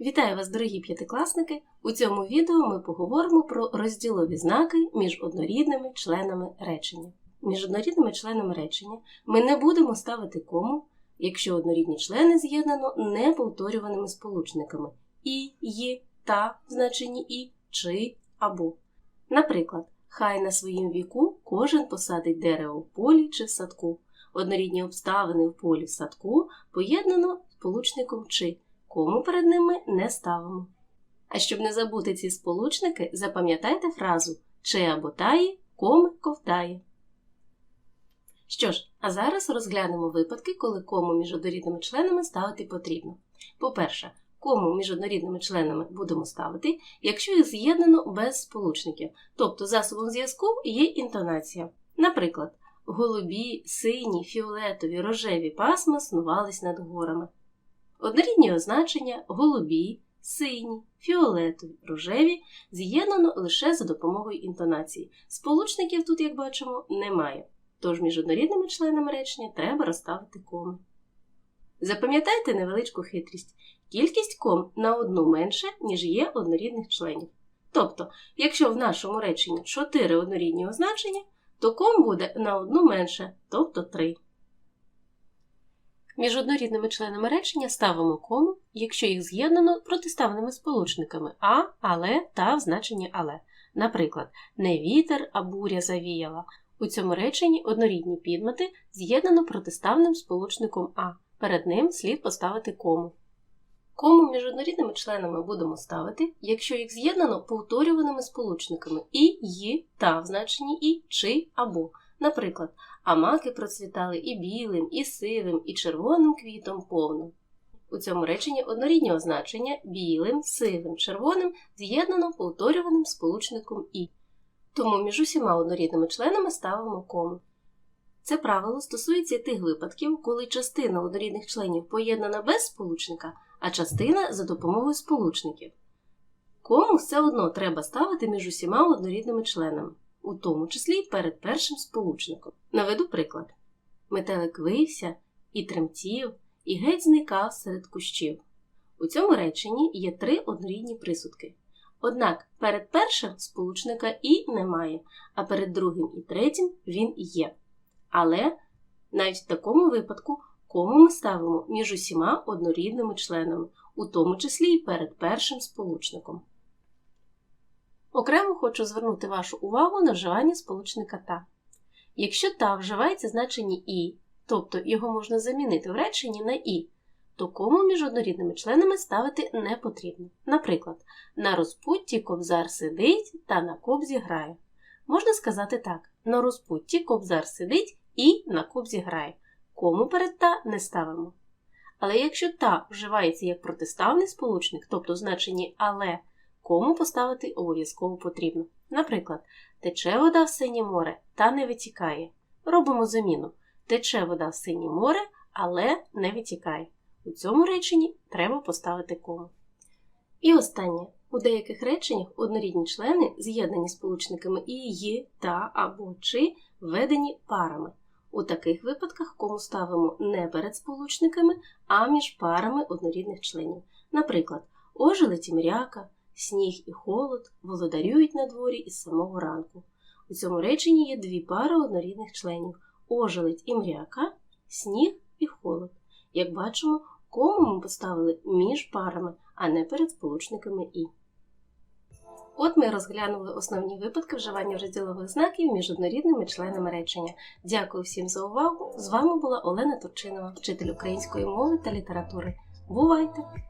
Вітаю вас, дорогі п'ятикласники! У цьому відео ми поговоримо про розділові знаки між однорідними членами речення. Між однорідними членами речення ми не будемо ставити кому, якщо однорідні члени з'єднано неповторюваними сполучниками і, «ї», та в значенні і, чи або. Наприклад, хай на своїм віку кожен посадить дерево в полі чи в садку. Однорідні обставини в полі в садку поєднано сполучником чи кому перед ними не ставимо. А щоб не забути ці сполучники, запам'ятайте фразу чи або таї, коми ковтає. Що ж, а зараз розглянемо випадки, коли кому між однорідними членами ставити потрібно. По-перше, кому між однорідними членами будемо ставити, якщо їх з'єднано без сполучників, тобто засобом зв'язку є інтонація. Наприклад, голубі, сині, фіолетові, рожеві пасма снувались над горами. Однорідні означення голубі, сині, фіолетові, рожеві з'єднано лише за допомогою інтонації. Сполучників тут, як бачимо, немає. Тож між однорідними членами речення треба розставити коми. Запам'ятайте невеличку хитрість. Кількість ком на одну менше, ніж є однорідних членів. Тобто, якщо в нашому реченні 4 однорідні означення, то ком буде на одну менше, тобто 3. Між однорідними членами речення ставимо кому, якщо їх з'єднано протиставними сполучниками а, але та в значенні але. Наприклад, не вітер, а буря завіяла. У цьому реченні однорідні підмети з'єднано протиставним сполучником а. Перед ним слід поставити кому. Кому між однорідними членами будемо ставити, якщо їх з'єднано повторюваними сполучниками і, ї, та в значенні і, чи або. Наприклад, а маки процвітали і білим, і сивим, і червоним квітом повно. У цьому реченні однорідні означення білим, сивим, червоним з'єднано повторюваним сполучником і. Тому між усіма однорідними членами ставимо кому. Це правило стосується тих випадків, коли частина однорідних членів поєднана без сполучника, а частина за допомогою сполучників. Кому все одно треба ставити між усіма однорідними членами, у тому числі перед першим сполучником. Наведу приклад: метелик вився і тремтів, і геть зникав серед кущів. У цьому реченні є три однорідні присудки. Однак перед першим сполучника і немає, а перед другим і третім він є. Але навіть в такому випадку кому ми ставимо між усіма однорідними членами, у тому числі і перед першим сполучником. Окремо хочу звернути вашу увагу на вживання сполучника та. Якщо та вживається значенні і, тобто його можна замінити в реченні на і, то кому між однорідними членами ставити не потрібно. Наприклад, на розпутті кобзар сидить та на кобзі грає. Можна сказати так: на розпутті кобзар сидить і на кобзі грає. Кому перед та не ставимо. Але якщо та вживається як протиставний сполучник, тобто значенні але, кому поставити обов'язково потрібно. Наприклад, тече вода в синє море та не витікає. Робимо заміну. Тече вода в синє море, але не витікає. У цьому реченні треба поставити кому. І останнє. У деяких реченнях однорідні члени з'єднані сполучниками і, «ї», та або чи введені парами. У таких випадках кому ставимо не перед сполучниками, а між парами однорідних членів. Наприклад, ожеледь і мряка, сніг і холод володарюють на дворі із самого ранку. У цьому реченні є дві пари однорідних членів ожеледь і мряка, сніг і холод. Як бачимо, кому ми поставили між парами, а не перед сполучниками і. От ми розглянули основні випадки вживання розділових знаків між однорідними членами речення. Дякую всім за увагу! З вами була Олена Турчинова, вчитель української мови та літератури. Бувайте!